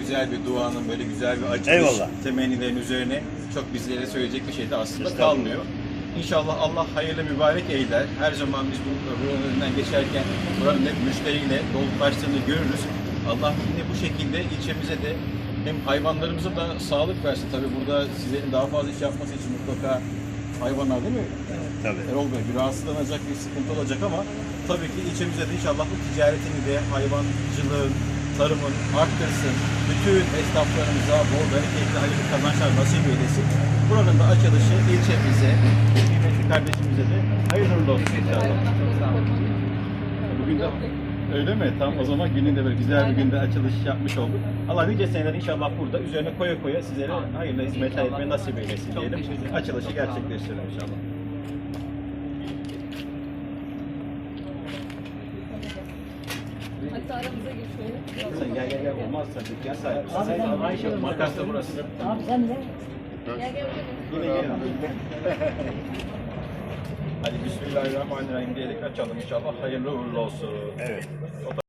güzel bir duanın, böyle güzel bir açılış Eyvallah. temennilerin üzerine çok bizlere söyleyecek bir şey de aslında Estağfurullah. kalmıyor. İnşallah Allah hayırlı mübarek eyler. Her zaman biz bu buranın önünden geçerken buranın hep müşteriyle dolup taştığını görürüz. Allah yine bu şekilde ilçemize de hem hayvanlarımıza da sağlık versin. Tabii burada sizlerin daha fazla iş yapması için mutlaka hayvanlar değil mi? Tabii. Erol Bey bir rahatsızlanacak bir sıkıntı olacak ama tabii ki ilçemize de inşallah bu ticaretini de hayvancılığın, tarımın arttırsın. Bütün esnaflarımıza bol bereketli hayırlı kazançlar nasip eylesin. Buranın da açılışı ilçemize, kıymetli kardeşimize de hayırlı olsun inşallah. Bugün de öyle mi? Tam o zaman günün de böyle güzel bir günde açılış yapmış olduk. Allah nice seneler inşallah burada üzerine koya koya sizlere hayırlı hizmetler etmeyi nasip eylesin diyelim. Açılışı gerçekleştirelim inşallah. Hatta aramıza geçiyor. Sen gel gel gel olmaz sen dükkan sahibi. Sen Ayşe makas da burası. Gel gel Yine gelin. Hadi Bismillahirrahmanirrahim diyerek açalım inşallah. Hayırlı uğurlu olsun. Evet.